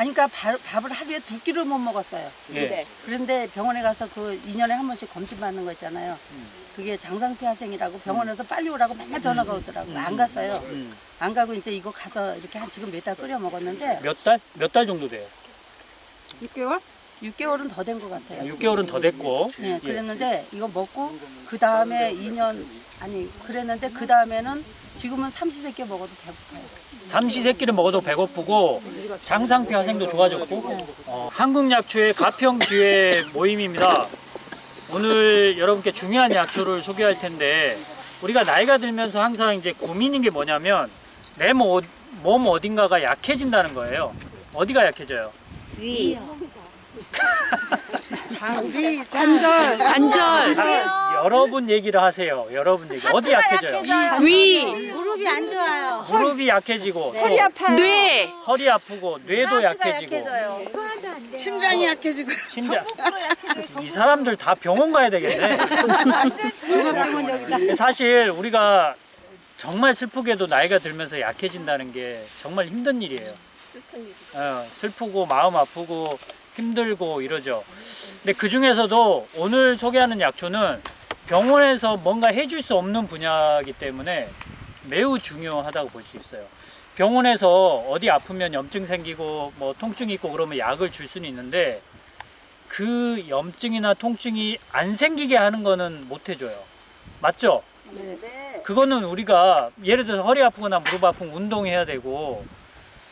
아니 그러니까 밥, 밥을 하루에 두 끼를 못 먹었어요. 예. 그런데 병원에 가서 그 2년에 한 번씩 검진 받는 거 있잖아요. 음. 그게 장상폐하생이라고 병원에서 빨리 오라고 맨날 전화가 오더라고요. 안 갔어요. 음. 안 가고 이제 이거 가서 이렇게 한 지금 몇 달 끓여 먹었는데 몇 달? 몇 달 정도 돼요? 6개월? 6개월은 더 된 것 같아요. 6개월은 더 됐고. 예, 그랬는데 이거 먹고 그 다음에 2년 아니 그랬는데 그 다음에는 지금은 삼시세끼 먹어도 배고파요. 삼시세끼를 먹어도 배고프고 장상피 화생도 좋아졌고 어, 한국약초의 가평지회 모임입니다. 오늘 여러분께 중요한 약초를 소개할 텐데 우리가 나이가 들면서 항상 이제 고민인 게 뭐냐면 내 몸 어딘가가 약해진다는 거예요. 어디가 약해져요? 위. 장비 관절. 관절. 다 여러분 얘기를 하세요. 여러분 얘기. 어디 약해져요? 위. 무릎이 안 좋아요. 무릎이 약해지고 또 뇌. 허리 아프고 뇌도 약해지고 심장이 약해지고 심장 이 사람들 다 병원 가야 되겠네. 사실 우리가 정말 슬프게도 나이가 들면서 약해진다는 게 정말 힘든 일이에요. 어, 슬프고 마음 아프고 힘들고 이러죠. 근데 그 중에서도 오늘 소개하는 약초는 병원에서 뭔가 해줄 수 없는 분야이기 때문에 매우 중요하다고 볼 수 있어요. 병원에서 어디 아프면 염증 생기고 뭐 통증이 있고 그러면 약을 줄 수는 있는데 그 염증이나 통증이 안 생기게 하는 거는 못 해줘요. 맞죠? 그거는 우리가 예를 들어서 허리 아프거나 무릎 아프면 운동해야 되고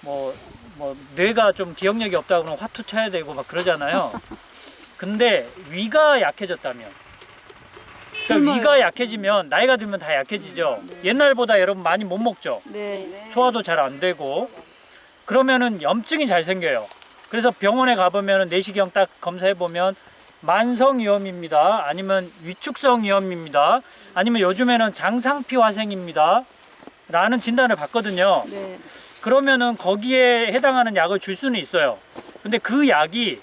뭐, 뭐 뇌가 좀 기억력이 없다 그러면 화투 쳐야 되고 막 그러잖아요. 근데 위가 약해졌다면 그러니까 위가 약해지면 나이가 들면 다 약해지죠. 옛날보다 여러분 많이 못 먹죠. 네. 소화도 잘 안 되고 그러면은 염증이 잘 생겨요. 그래서 병원에 가보면은 내시경 딱 검사해 보면 만성 위염입니다. 아니면 위축성 위염입니다. 아니면 요즘에는 장상피 화생입니다. 라는 진단을 받거든요. 네. 그러면은 거기에 해당하는 약을 줄 수는 있어요. 근데 그 약이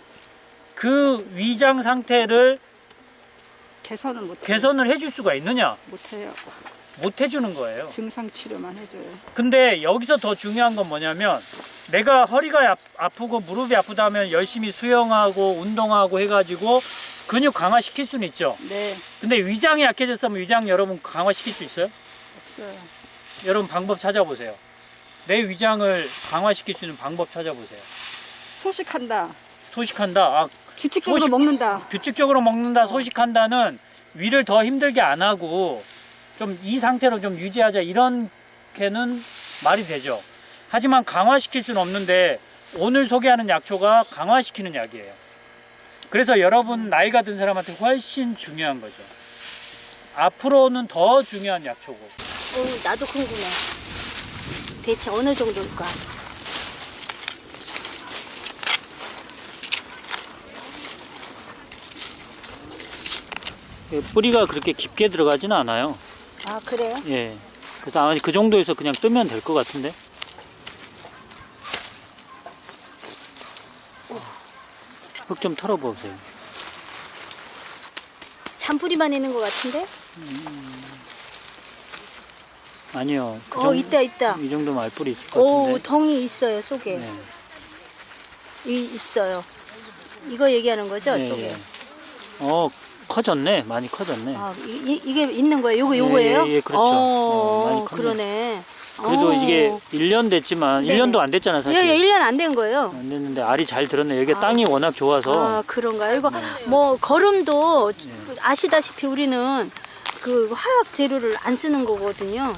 그 위장 상태를 개선은 못 개선을 해줄 수가 있느냐? 못해요. 못 해주는 거예요. 증상 치료만 해줘요. 근데 여기서 더 중요한 건 뭐냐면 내가 허리가 아- 아프고 무릎이 아프다 하면 열심히 수영하고 운동하고 해가지고 근육 강화시킬 수는 있죠. 네. 근데 위장이 약해졌으면 위장 여러분 강화시킬 수 있어요? 없어요. 여러분 방법 찾아보세요. 내 위장을 강화시킬 수 있는 방법 찾아보세요. 소식한다. 소식한다. 아, 규칙적으로 소식- 먹는다. 규칙적으로 먹는다, 소식한다는 위를 더 힘들게 안 하고 좀 이 상태로 좀 유지하자 이런 게는 말이 되죠. 하지만 강화시킬 수는 없는데 오늘 소개하는 약초가 강화시키는 약이에요. 그래서 여러분 나이가 든 사람한테 훨씬 중요한 거죠. 앞으로는 더 중요한 약초고. 어, 나도 궁금해. 대체 어느 정도일까? 뿌리가 그렇게 깊게 들어가지는 않아요. 아, 그래요? 예. 그래서 아마 그 정도에서 그냥 뜨면 될 것 같은데. 흙 좀 털어보세요. 잔뿌리만 있는 것 같은데? 아니요. 그 어, 있다, 있다. 이 정도면 알뿌리 있을 것 오, 같은데. 덩이 있어요, 속에. 네. 이, 있어요. 이거 얘기하는 거죠, 예, 속에? 예. 어, 커졌네. 많이 커졌네. 아, 이, 게 있는 거예요? 요거, 요거예요? 예, 예, 그렇죠. 어, 네, 많이 컸네. 그러네. 그래도 어. 이게 1년 됐지만, 네네. 1년도 안 됐잖아, 사실. 예, 예, 1년 안 된 거예요. 안 됐는데 알이 잘 들었네. 여기 아. 땅이 워낙 좋아서. 아, 그런가요? 이거 뭐 걸음도 네. 아시다시피 우리는 그 화학 재료를 안 쓰는 거거든요.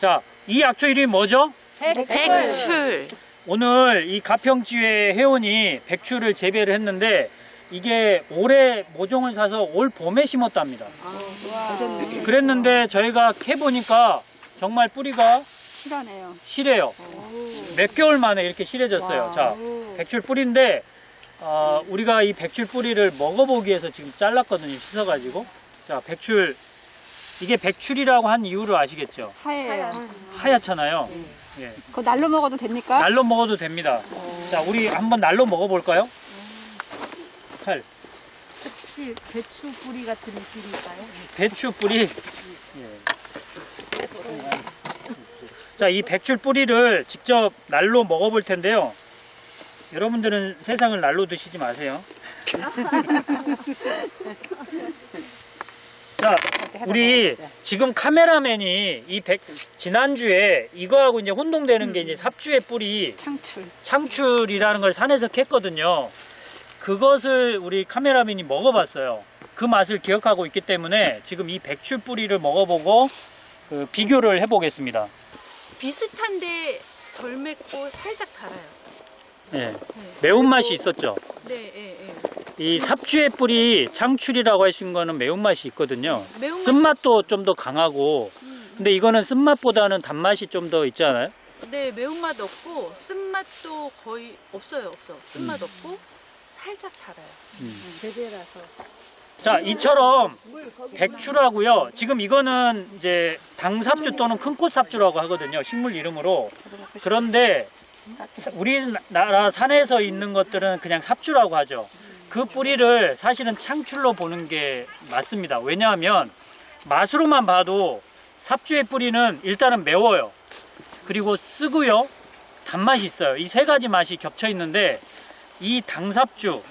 자, 이 약초 이름이 뭐죠? 백출. 오늘 이 가평지회 회원이 백추를 재배를 했는데 이게 올해 모종을 사서 올 봄에 심었답니다. 그랬는데 저희가 해보니까 정말 뿌리가 실하네요. 실해요. 몇 개월 만에 이렇게 실해졌어요. 자, 백출 뿌리인데 어, 우리가 이 백출 뿌리를 먹어보기 위해서 지금 잘랐거든요. 씻어가지고. 자, 백출 이게 백출이라고 한 이유를 아시겠죠? 하얘요. 하얗잖아요. 예. 그거 날로 먹어도 됩니까? 날로 먹어도 됩니다. 자, 우리 한번 날로 먹어볼까요? 칼. 혹시 배추 뿌리 같은 느낌일까요? 배추 뿌리. 예. 자, 이 배추 뿌리를 직접 날로 먹어볼 텐데요. 여러분들은 세상을 날로 드시지 마세요. 자, 우리 지금 카메라맨이 이 백, 지난주에 이거하고 이제 혼동되는 게 이제 삽주의 뿌리 창출. 창출이라는 걸 산에서 캤거든요. 그것을 우리 카메라맨이 먹어봤어요. 그 맛을 기억하고 있기 때문에 지금 이 백출 뿌리를 먹어보고 그 비교를 해보겠습니다. 비슷한데 덜 맵고 살짝 달아요. 예. 매운맛이 있었죠. 네, 예, 예. 이 삽주의 뿌리 창출이라고 있는 거는 매운맛이 있거든요. 매운맛이- 쓴맛도 좀 더 강하고 근데 이거는 쓴맛보다는 단맛이 좀 더 있지 않아요? 네, 매운맛 없고 쓴맛도 거의 없어요, 없어. 쓴맛 없고 살짝 달아요. 재배라서. 자, 이처럼 백추라고요. 지금 이거는 이제 당삽주 또는 큰꽃삽주라고 하거든요. 식물 이름으로. 그런데 우리나라 산에서 있는 것들은 그냥 삽주라고 하죠. 그 뿌리를 사실은 창출로 보는 게 맞습니다. 왜냐하면 맛으로만 봐도 삽주의 뿌리는 일단은 매워요. 그리고 쓰고요. 단맛이 있어요. 이 세 가지 맛이 겹쳐 있는데 이 당삽주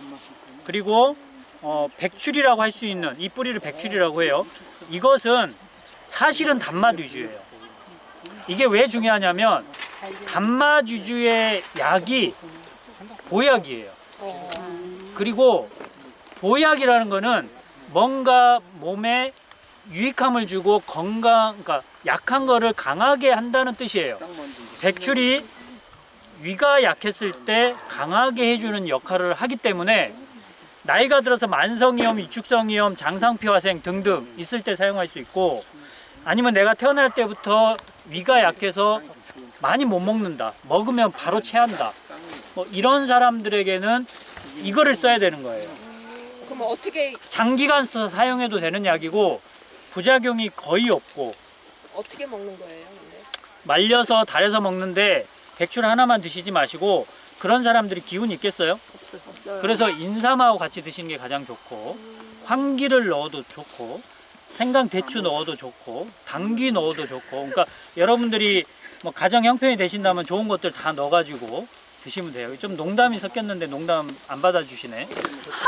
그리고 어, 백출이라고 할 수 있는 이 뿌리를 백출이라고 해요. 이것은 사실은 단맛 위주예요. 이게 왜 중요하냐면 단맛 위주의 약이 보약이에요. 그리고 보약이라는 거는 뭔가 몸에 유익함을 주고 건강, 그러니까 약한 거를 강하게 한다는 뜻이에요. 백출이 위가 약했을 때 강하게 해주는 역할을 하기 때문에 나이가 들어서 만성이염, 위축성이염, 장상피화생 등등 있을 때 사용할 수 있고 아니면 내가 태어날 때부터 위가 약해서 많이 못 먹는다. 먹으면 바로 체한다. 뭐 이런 사람들에게는 이거를 써야 되는 거예요. 그럼 어떻게 장기간 써 사용해도 되는 약이고 부작용이 거의 없고 어떻게 먹는 거예요? 근데? 말려서 달여서 먹는데 백출 하나만 드시지 마시고 그런 사람들이 기운이 있겠어요? 그래서 인삼하고 같이 드시는 게 가장 좋고 황기를 넣어도 좋고 생강 대추 넣어도 좋고 당귀 넣어도 좋고 그러니까 여러분들이 뭐 가정 형편이 되신다면 좋은 것들 다 넣어가지고 드시면 돼요. 좀 농담이 섞였는데 농담 안 받아주시네.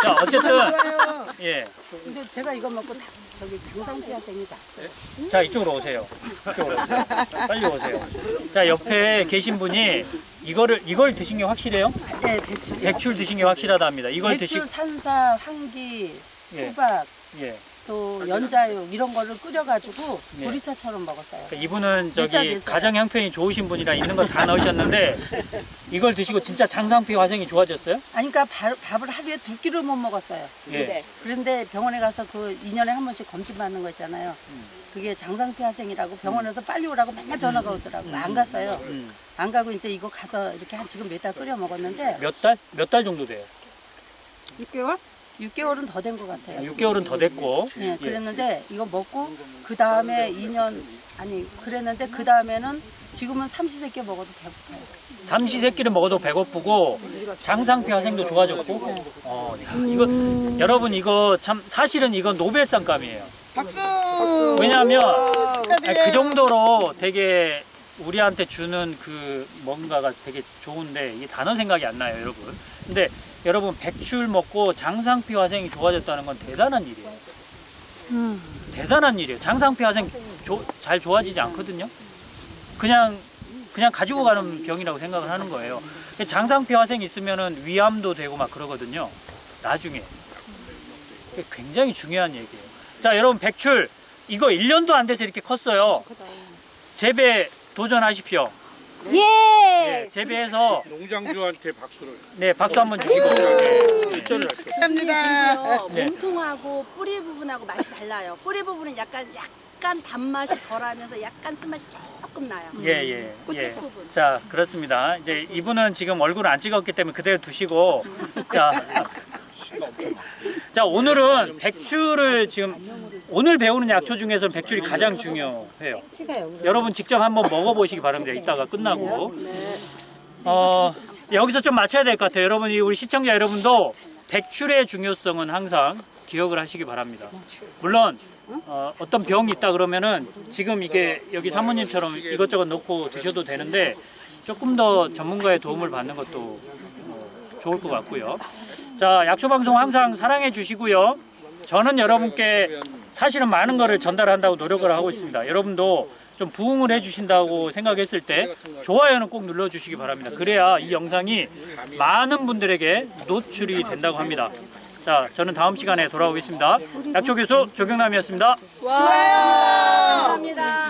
자 어쨌든 예. 근데 제가 이거 먹고 다, 저기 장상피화생이 났어요. 자 이쪽으로 오세요. 이쪽으로 오세요. 빨리 오세요. 자 옆에 계신 분이 이거를 이걸 드신 게 확실해요? 네, 대추. 백출 드신 게 확실하답니다. 이걸 대추, 드시 산사, 황기, 예. 수박, 예. 또 연자육 이런 거를 끓여가지고 예. 보리차처럼 먹었어요. 그러니까 이분은 저기. 가정 형편이 좋으신 분이라 있는 거다 넣으셨는데 이걸 드시고 진짜 장상피 화생이 좋아졌어요? 아니 그러니까 밥, 밥을 하루에 두 끼를 못 먹었어요. 예. 그런데 병원에 가서 그 2년에 한 번씩 검진 받는 거 있잖아요. 음. 그게 장상피 화생이라고 병원에서 빨리 오라고 맨날 전화가 오더라고요. 안 갔어요. 음. 안 가고 이제 이거 가서 이렇게 한 지금 몇 달 끓여 먹었는데 몇 달? 몇 달 정도 돼요? 6개월? 6개월은 더 된 것 같아요. 6개월은 더 됐고. 예, 그랬는데 이거 먹고 그 다음에 2년 아니 그랬는데 그 다음에는 지금은 삼시세끼 먹어도 배고파요. 삼시세끼를 먹어도 배고프고 장상피 화생도 좋아졌고. 어, 야, 이거 여러분 이거 참 사실은 이건 노벨상감이에요. 박수! 왜냐하면. 그 정도로 되게 우리한테 주는 그 뭔가가 되게 좋은데 이게 단어 생각이 안 나요, 여러분. 근데 여러분 백출 먹고 장상피 화생이 좋아졌다는 건 대단한 일이에요. 대단한 일이에요. 장상피 화생 조- 잘 좋아지지 않거든요. 그냥 그냥 가지고 가는 병이라고 생각을 하는 거예요. 장상피 화생 있으면은 위암도 되고 막 그러거든요. 나중에. 굉장히 중요한 얘기예요. 자, 여러분 백출 이거 1년도 안 돼서 이렇게 컸어요. 재배 도전하십시오. 예. 예, 재배해서 농장주한테 박수를. 네 박수 한번 주시고 예, 일전을 할게요. 감사합니다. 이게요, 네. 몸통하고 뿌리 부분하고 맛이 달라요. 뿌리 부분은 약간 약간 단맛이 덜하면서 약간 쓴맛이 조금 나요. 예, 예, 예. 끝 부분. 자, 그렇습니다. 이제 이분은 지금 얼굴을 안 찍었기 때문에 그대로 두시고, 자, 자, 오늘은 백출을 지금, 오늘 배우는 약초 중에서 백출이 가장 중요해요. 여러분 직접 한번 먹어보시기 바랍니다. 이따가 끝나고. 어, 여기서 좀 맞춰야 될 것 같아요. 여러분 이, 우리 시청자 여러분도 백출의 중요성은 항상 기억을 하시기 바랍니다. 물론, 어, 떤 병이 있다 그러면은 지금 이게 여기 사모님처럼 이것저것 넣고 드셔도 되는데 조금 더 전문가의 도움을 받는 것도 어, 좋을 것 같고요. 자, 약초 방송 항상 사랑해 주시고요. 저는 여러분께 사실은 많은 거를 전달한다고 노력을 하고 있습니다. 여러분도 좀 부응을 해주신다고 생각했을 때 좋아요는 꼭 눌러주시기 바랍니다. 그래야 이 영상이 많은 분들에게 노출이 된다고 합니다. 자, 저는 다음 시간에 돌아오겠습니다. 약초 교수 조경남이었습니다. 감사합니다.